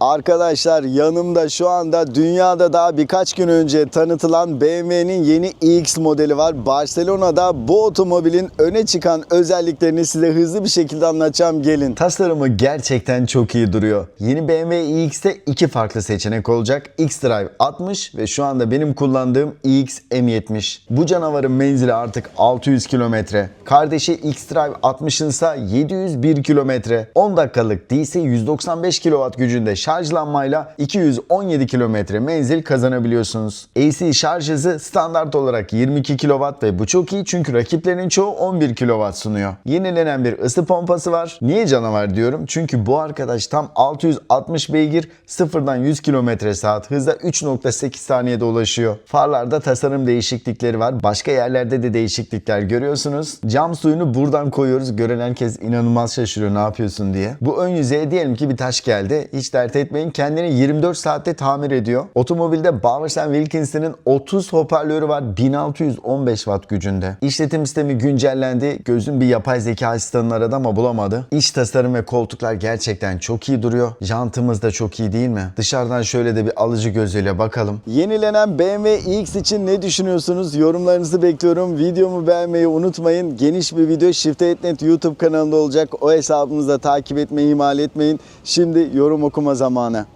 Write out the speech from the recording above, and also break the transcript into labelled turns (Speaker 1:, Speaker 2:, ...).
Speaker 1: Arkadaşlar yanımda şu anda dünyada daha birkaç gün önce tanıtılan BMW'nin yeni iX modeli var. Barcelona'da bu otomobilin öne çıkan özelliklerini size hızlı bir şekilde anlatacağım gelin. Tasarımı gerçekten çok iyi duruyor. Yeni BMW iX'te iki farklı seçenek olacak. X-Drive 60 ve şu anda benim kullandığım iX M70. Bu canavarın menzili artık 600 kilometre. Kardeşi X-Drive 60'ın ise 701 kilometre. 10 dakikalık DC 195 kW gücünde şarjlanmayla 217 kilometre menzil kazanabiliyorsunuz. AC şarj hızı standart olarak 22 kW ve bu çok iyi çünkü rakiplerinin çoğu 11 kW sunuyor. Yenilenen bir ısı pompası var. Niye canavar diyorum? Çünkü bu arkadaş tam 660 beygir sıfırdan 100 km saat hızla 3.8 saniyede ulaşıyor. Farlarda tasarım değişiklikleri var. Başka yerlerde de değişiklikler görüyorsunuz. Cam suyunu buradan koyuyoruz. Gören herkes inanılmaz şaşırıyor ne yapıyorsun diye. Bu ön yüzeye diyelim ki bir taş geldi. Hiç dert etmeyin. Kendini 24 saatte tamir ediyor. Otomobilde Bowers Wilkinson'ın 30 hoparlörü var. 1615 watt gücünde. İşletim sistemi güncellendi. Gözüm bir yapay zeka asistanını aradı ama bulamadı. İç tasarım ve koltuklar gerçekten çok iyi duruyor. Jantımız da çok iyi değil mi? Dışarıdan şöyle de bir alıcı gözüyle bakalım. Yenilenen BMW iX için ne düşünüyorsunuz? Yorumlarınızı bekliyorum. Videomu beğenmeyi unutmayın. Geniş bir video Shift.net YouTube kanalında olacak. O hesabımızda takip etmeyi ihmal etmeyin. Şimdi yorum okuma zamanı.